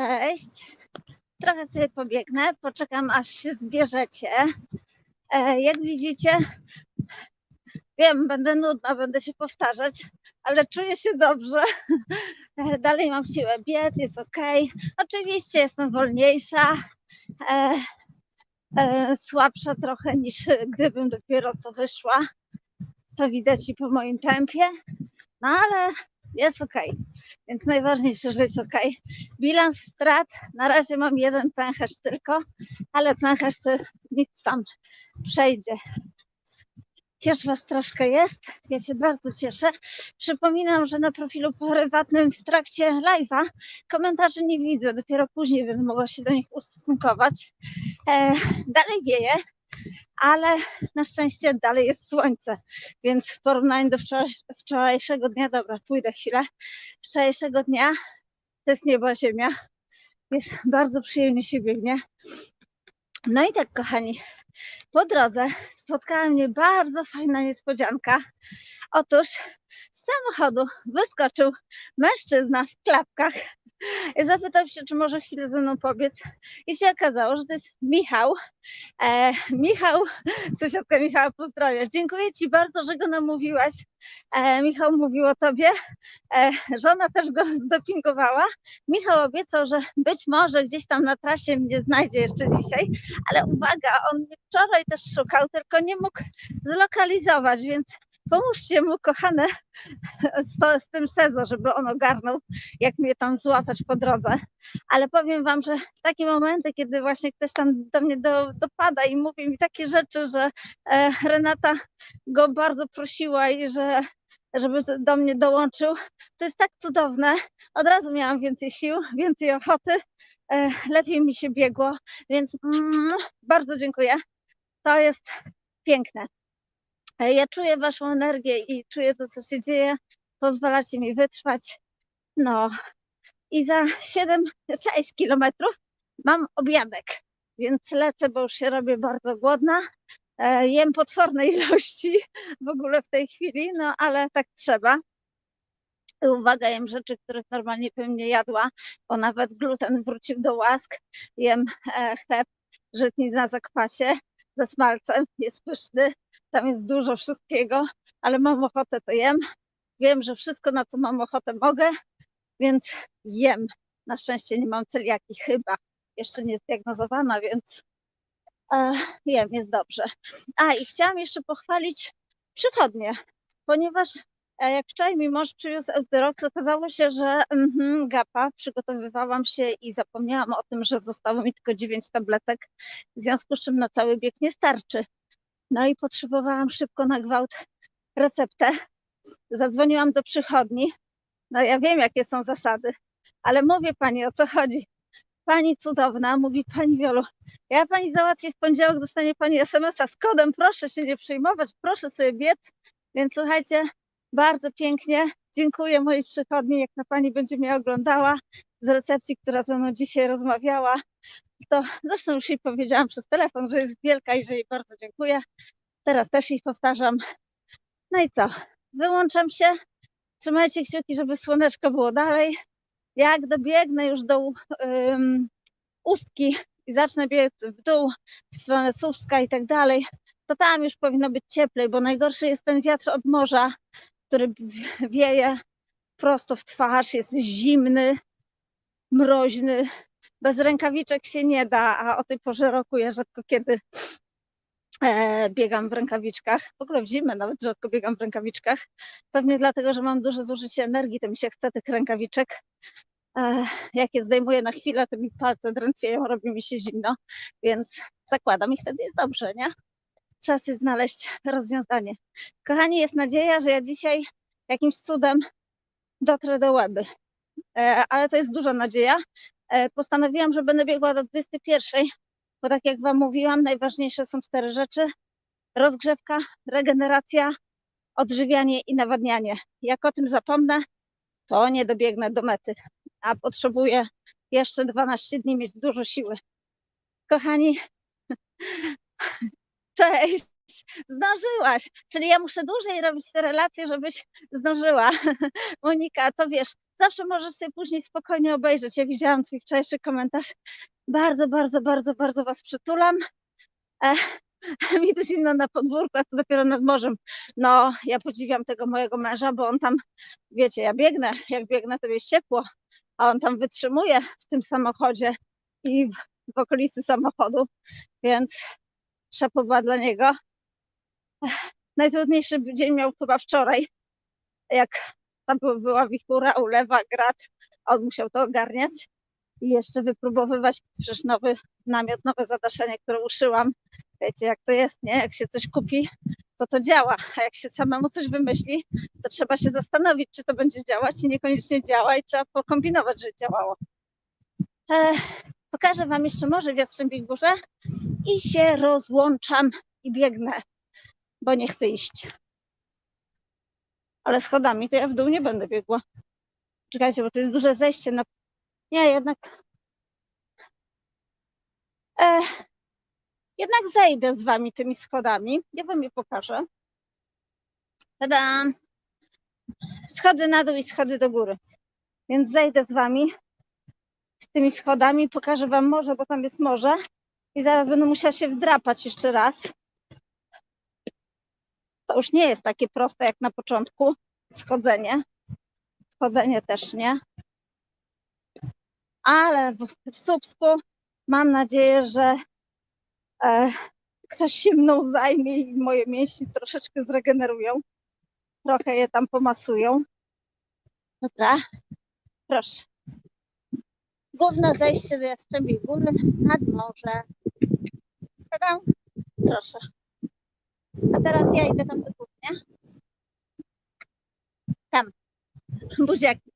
Cześć. Trochę sobie pobiegnę, poczekam aż się zbierzecie. E, jak widzicie, wiem, będę nudna, będę się powtarzać, ale czuję się dobrze. E, dalej mam siłę biec, jest ok. Oczywiście jestem wolniejsza, e, słabsza trochę niż gdybym dopiero co wyszła. To widać i po moim tempie, no ale jest ok. Więc najważniejsze, że jest ok. Bilans strat, na razie mam jeden pęcherz tylko, ale pęcherz to nic tam przejdzie. Cieszę Was troszkę jest, ja się bardzo cieszę. Przypominam, że na profilu prywatnym w trakcie live'a komentarzy nie widzę, dopiero później będę mogła się do nich ustosunkować. E, dalej wieje, ale na szczęście dalej jest słońce, więc w porównaniu do wczoraj- wczorajszego dnia, dobra, pójdę chwilę, wczorajszego dnia to jest nieba ziemia, jest bardzo przyjemnie się biegnie. No i tak, kochani, po drodze spotkała mnie bardzo fajna niespodzianka. Otóż z samochodu wyskoczył mężczyzna w klapkach i zapytał się, czy może chwilę ze mną pobiec. I się okazało, że to jest Michał. E, Michał, sąsiadka Michała pozdrawia. Dziękuję Ci bardzo, że go namówiłaś. E, Michał mówił o Tobie. E, żona też go zdopingowała. Michał obiecał, że być może gdzieś tam na trasie mnie znajdzie jeszcze dzisiaj, ale uwaga, on mnie wczoraj też szukał, tylko nie mógł zlokalizować, więc pomóżcie mu, kochane, z, to, z tym sezo, żeby on ogarnął, jak mnie tam złapać po drodze. Ale powiem Wam, że takie momenty, kiedy właśnie ktoś tam do mnie do, dopada i mówi mi takie rzeczy, że e, Renata go bardzo prosiła i że żeby do mnie dołączył, to jest tak cudowne. Od razu miałam więcej sił, więcej ochoty, e, lepiej mi się biegło, więc mm, bardzo dziękuję. To jest piękne. Ja czuję Waszą energię i czuję to, co się dzieje. Pozwalacie mi wytrwać. No i za 7-6 kilometrów mam obiadek, więc lecę, bo już się robię bardzo głodna. E, Jem potworne ilości w ogóle w tej chwili, no ale tak trzeba. Uwaga, jem rzeczy, których normalnie bym nie jadła, bo nawet gluten wrócił do łask. Jem e, chleb żytni na zakwasie ze smalcem, jest pyszny, tam jest dużo wszystkiego, ale mam ochotę, to jem. Wiem, że wszystko, na co mam ochotę, mogę, więc jem. Na szczęście nie mam celiaki, chyba. Jeszcze nie zdiagnozowana, więc e, jem, jest dobrze. A i chciałam jeszcze pochwalić przychodnie, ponieważ e, jak wczoraj mi mąż przywiózł Euthyrox, okazało się, że mhm, gapa, przygotowywałam się i zapomniałam o tym, że zostało mi tylko 9 tabletek, w związku z czym na cały bieg nie starczy. No i potrzebowałam szybko na gwałt receptę. Zadzwoniłam do przychodni. No ja wiem, jakie są zasady, ale mówię pani, o co chodzi. Pani cudowna, mówi pani Wiolu, ja pani załatwię w poniedziałek, dostanie pani SMS-a z kodem, proszę się nie przejmować, proszę sobie biec. Więc słuchajcie, bardzo pięknie. Dziękuję mojej przychodni, jak na pani będzie mnie oglądała z recepcji, która ze mną dzisiaj rozmawiała. To zresztą już jej powiedziałam przez telefon, że jest wielka i że jej bardzo dziękuję. Teraz też jej powtarzam. No i co? Wyłączam się. Trzymajcie kciuki, żeby słoneczko było dalej. Jak dobiegnę już do um, i zacznę biec w dół, w stronę Słupska i tak dalej, to tam już powinno być cieplej, bo najgorszy jest ten wiatr od morza, który wieje prosto w twarz, jest zimny, mroźny. Bez rękawiczek się nie da, a o tej porze roku ja rzadko kiedy e, biegam w rękawiczkach. W ogóle w zimę nawet rzadko biegam w rękawiczkach. Pewnie dlatego, że mam duże zużycie energii, to mi się chce tych rękawiczek. E, jak je zdejmuję na chwilę, to mi palce drętwieją, robi mi się zimno, więc zakładam i wtedy jest dobrze, nie? Trzeba znaleźć rozwiązanie. Kochani, jest nadzieja, że ja dzisiaj jakimś cudem dotrę do Łeby. E, ale to jest duża nadzieja. E, postanowiłam, że będę biegła do 21, bo tak jak Wam mówiłam, najważniejsze są cztery rzeczy. Rozgrzewka, regeneracja, odżywianie i nawadnianie. Jak o tym zapomnę, to nie dobiegnę do mety, a potrzebuję jeszcze 12 dni mieć dużo siły. Kochani, cześć! Zdążyłaś, czyli ja muszę dłużej robić te relacje, żebyś zdążyła. Monika, to wiesz, zawsze możesz sobie później spokojnie obejrzeć. Ja widziałam twój wczorajszy komentarz. Bardzo, bardzo, bardzo, bardzo was przytulam. E, mi tu zimno na podwórku, a to dopiero nad morzem. No, ja podziwiam tego mojego męża, bo on tam, wiecie, ja biegnę, jak biegnę to jest ciepło, a on tam wytrzymuje w tym samochodzie i w, w okolicy samochodu, więc szapoba dla niego. Najtrudniejszy dzień miał chyba wczoraj, jak tam by- była wichura, ulewa, grad, on musiał to ogarniać i jeszcze wypróbowywać przecież nowy namiot, nowe zadaszenie, które uszyłam. Wiecie, jak to jest, nie? Jak się coś kupi, to to działa, a jak się samemu coś wymyśli, to trzeba się zastanowić, czy to będzie działać i niekoniecznie działa i trzeba pokombinować, żeby działało. Pokażę Wam jeszcze może w Jastrzębiej Górze i się rozłączam i biegnę, bo nie chcę iść. Ale schodami to ja w dół nie będę biegła. Czekajcie, bo to jest duże zejście na... Nie, jednak... E, jednak zejdę z Wami tymi schodami. Ja Wam je pokażę. Tada! Schody na dół i schody do góry. Więc zejdę z Wami z tymi schodami, pokażę Wam morze, bo tam jest morze. I zaraz będę musiała się wdrapać jeszcze raz. To już nie jest takie proste jak na początku. Schodzenie. Schodzenie też nie. Ale w, w Słupsku mam nadzieję, że e, ktoś się mną zajmie i moje mięśnie troszeczkę zregenerują. Trochę je tam pomasują. Dobra, proszę. Główne zejście do Jastrzębiej Góry nad morze. Tadam. Proszę. A teraz ja idę tam do góry, nie? Tam. Buziaki.